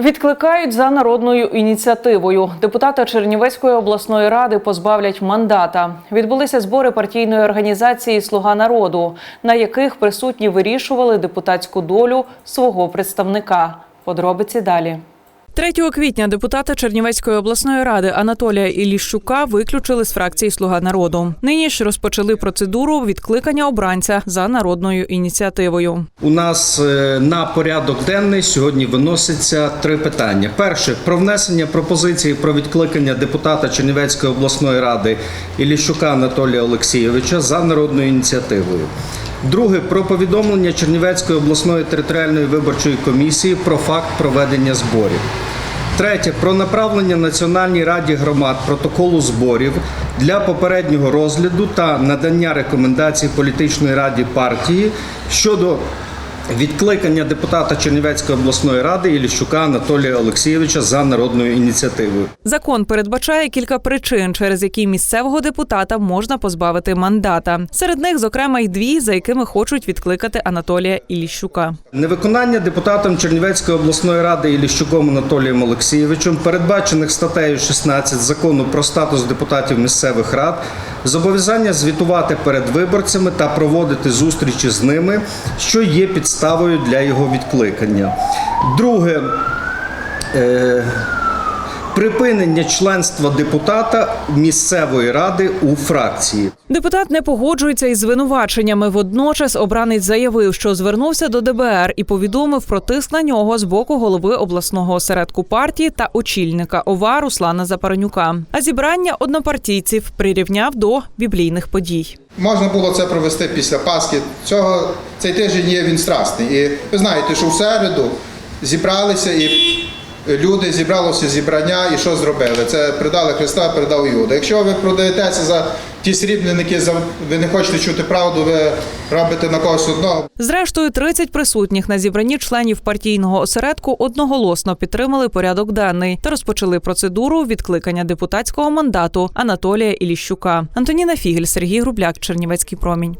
Відкликають за народною ініціативою. Депутата Чернівецької обласної ради позбавлять мандата. Відбулися збори партійної організації Слуга народу, на яких присутні вирішували депутатську долю свого представника. Подробиці далі. 3 квітня депутата Чернівецької обласної ради Анатолія Іліщука виключили з фракції Слуга народу. Нині ж розпочали процедуру відкликання обранця за народною ініціативою. У нас е, на порядок денний сьогодні виноситься три питання. Перше про внесення пропозиції про відкликання депутата Чернівецької обласної ради Іліщука Анатолія Олексійовича за народною ініціативою. Друге про повідомлення Чернівецької обласної територіальної виборчої комісії про факт проведення зборів. Третє про направлення Національній раді громад протоколу зборів для попереднього розгляду та надання рекомендацій політичної раді партії щодо відкликання депутата Чернівецької обласної ради Іліщука Анатолія Олексійовича за народною ініціативою. Закон передбачає кілька причин, через які місцевого депутата можна позбавити мандата. Серед них, зокрема, й дві, за якими хочуть відкликати Анатолія Іліщука. Невиконання депутатом Чернівецької обласної ради Іліщуком Анатолієм Олексійовичем, передбачених статтею 16 закону про статус депутатів місцевих рад, зобов'язання звітувати перед виборцями та проводити зустрічі з ними, що є підставою для його відкликання. Друге. Припинення членства депутата місцевої ради у фракції. Депутат не погоджується із звинуваченнями. Водночас обранець заявив, що звернувся до ДБР і повідомив про тиск на нього з боку голови обласного осередку партії та очільника ОВА Руслана Запаранюка. А зібрання однопартійців прирівняв до біблійних подій. Можна було це провести після Пасхи. Цього цей тиждень є він страсний. І ви знаєте, що в середу зібралися і люди зібралося зібрання, і що зробили? Це придали Христа, передав Юда. Якщо ви продаєтеся за ті срібники, за ви не хочете чути правду, ви робите на когось одного. Зрештою, 30 присутніх на зібранні членів партійного осередку одноголосно підтримали порядок денний та розпочали процедуру відкликання депутатського мандату Анатолія Іліщука. Антоніна Фігель, Сергій Грубляк, Чернівецький промінь.